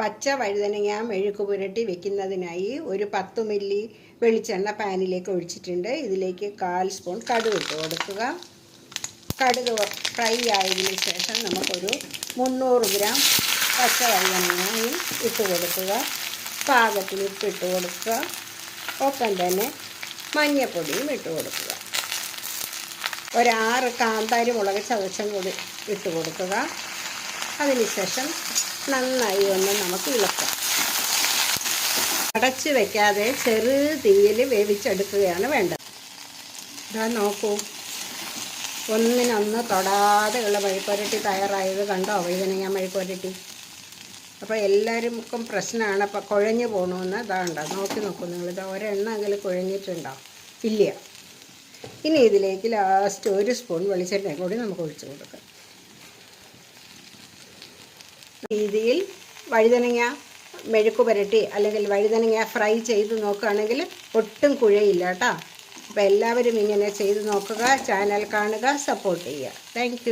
പച്ച വഴുതനങ്ങ മെഴുക്ക് പുരട്ടി വെക്കുന്നതിനായി ഒരു പത്ത് മില്ലി വെളിച്ചെണ്ണ പാനിലേക്ക് ഒഴിച്ചിട്ടുണ്ട്. ഇതിലേക്ക് കാൽ സ്പൂൺ കടുക് ഇട്ട് കൊടുക്കുക. കടുക് ഫ്രൈ ആയതിനു ശേഷം നമുക്കൊരു മുന്നൂറ് ഗ്രാം പച്ച വഴുതനങ്ങയും ഇട്ട് കൊടുക്കുക. പാകത്തിന് ഉപ്പിട്ട് കൊടുക്കുക. ഒപ്പം തന്നെ മഞ്ഞൾപ്പൊടിയും ഇട്ട് കൊടുക്കുക. ഒരാറ് കാന്താരി മുളക് ചതച്ചും കൂടി ഇട്ട് കൊടുക്കുക. അതിനുശേഷം നന്നായി ഒന്ന് നമുക്ക് ഇളക്കാം. അടച്ച് വെക്കാതെ ചെറു തീയിൽ വേവിച്ചെടുക്കുകയാണ് വേണ്ടത്. ഇതാ നോക്കൂ. ഒന്നിനൊന്ന് തൊടാതെയുള്ള മെഴുക്കുരട്ടി തയ്യാറായത് കണ്ടോ? വഴുതനങ്ങ മെഴുക്കുരട്ടി അപ്പോൾ എല്ലാവർക്കും പ്രശ്നമാണ്. അപ്പോൾ കുഴഞ്ഞു പോകണമെന്ന് ഇതാണ്ടോ നോക്കി നോക്കൂ നിങ്ങളിത് ഒരെണ്ണമെങ്കിലും കുഴഞ്ഞിട്ടുണ്ടോ? ഇല്ല. ഇനി ഇതിലേക്ക് ലാസ്റ്റ് ഒരു സ്പൂൺ വെളിച്ചെണ്ണ കൂടി നമുക്ക് ഒഴിച്ചു കൊടുക്കാം. രീതിയിൽ വഴുതനങ്ങ മെഴുക്ക് പുരട്ടി അല്ലെങ്കിൽ വഴുതനങ്ങ ഫ്രൈ ചെയ്ത് നോക്കുകയാണെങ്കിൽ ഒട്ടും കുഴയില്ല കേട്ടോ. അപ്പോൾ എല്ലാവരും ഇങ്ങനെ ചെയ്ത് നോക്കുക ചാനൽ കാണുക സപ്പോർട്ട് ചെയ്യുക. താങ്ക്